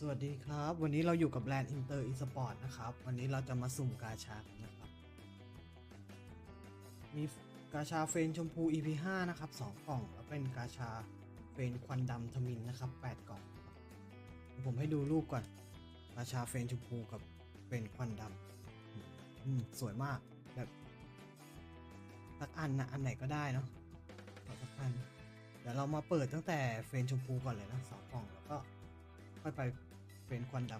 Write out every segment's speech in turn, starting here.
สวัสดีครับ วันนี้เราอยู่กับแบรนด์อินเตอร์อีสปอร์ตนะครับ วันนี้เราจะมาสุ่มกาชากันนะครับ มีกาชาเฟนชมพู EP 5นะครับ 2 กล่อง แล้วเป็นกาชาเฟนควันดำทมินนะครับ 8 กล่อง ผมให้ดูรูปก่อน กาชาเฟนชมพูกับเฟนควันดำอืมสวยมากแบบสักอันนะอันไหนก็ได้เนาะสักอันเดี๋ยวเรามาเปิดตั้งแต่เฟนชมพูก่อนเลยนะสองกล่องแล้วก็ ค่อยไปเฟรนควันด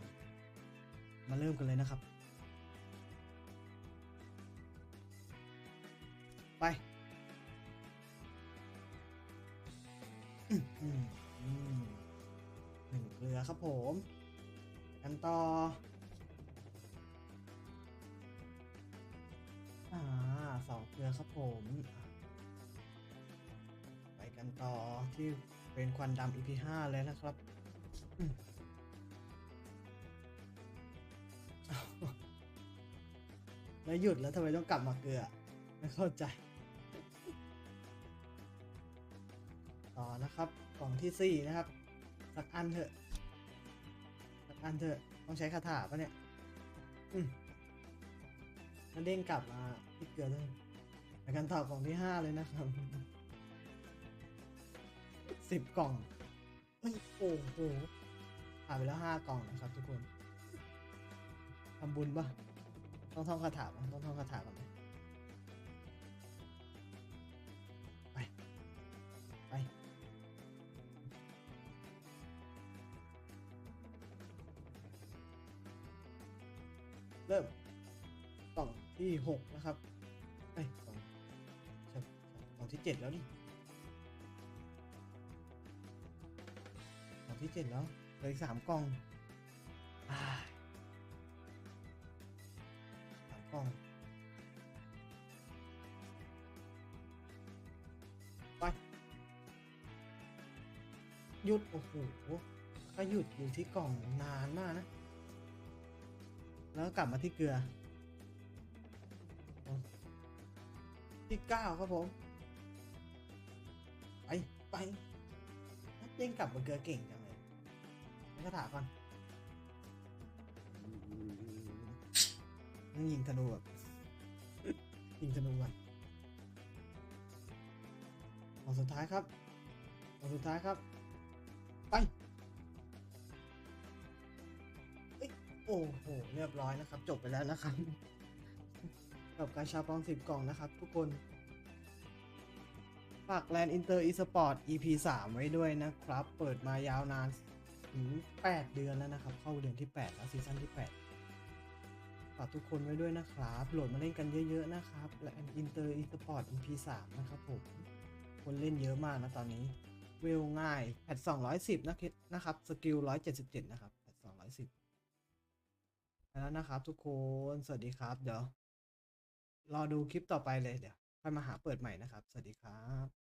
ำมาเริ่มกันเลยนะครับ ไปหนึ่งเกลือครับผม กันต่ออ่าสองเกลือครับผม ไปกันต่อที่เป็นควันดำ EP 5เลยนะครับ แล้วหยุดแล้วทำไมต้องกลับมาเกลือไม่เข้าใจ ต่อนะครับกล่องที่สี่นะครับ สักอันเถอะ สักอันเถอะต้องใช้คาถาปะเนี่ย อืมแล้วเด้งกลับมาที่เกลือด้วยไปกันต่อกล่องที่ห้าเลยนะครับสิบกล่องเฮ้ยโอ้โหผ่านไปแล้วห้ากล่องนะครับทุกคนทำบุญปะ ต้องท่องคาถาต้องท่องคาถาก่อนไหมไป ไป เริ่มกล่องที่หกนะครับเอ้ยกล่องใช่กล่องที่เจ็ดแล้วนี่กล่องที่เจ็ดแล้วเหลืออีกสามกล่องอ่า สามกล่องไป หยุด โอ้โหก็หยุดอยู่ที่กล่องนานมากนะ แล้วกลับมาที่เกลือ ที่เก้าครับผม ไป ไปเด้งกลับมาเกลือเก่งจังเลยนักกระถาก่อน นั่งยิงธนูแบบยิงธนูก่อนของสุดท้ายครับของสุดท้ายครับ ไปโอ้โห เรียบร้อยนะครับ จบไปแล้วนะครับกับการชาปองสิบกล่องนะครับ ทุกคน ฝากแลนด์อินเตอร์อีสปอร์ต EP 3 ไว้ด้วยนะครับ เปิดมายาวนานถึง 8 เดือนแล้วนะครับ เข้าเดือนที่ 8 แล้วซีซั่นที่ 8 ฝากทุกคนไว้ด้วยนะครับ โหลดมาเล่นกันเยอะๆนะครับ และอินเตอร์อีสปอร์ต EP 3นะครับผม คนเล่นเยอะมากนะตอนนี้ เวลง่ายแพท210นะนะครับ สกิล177นะครับแพท210แล้วนะครับ ทุกคน สวัสดีครับ เดี๋ยว รอดูคลิปต่อไปเลยเดี๋ยวค่อยมาหาเปิดใหม่นะครับ สวัสดีครับ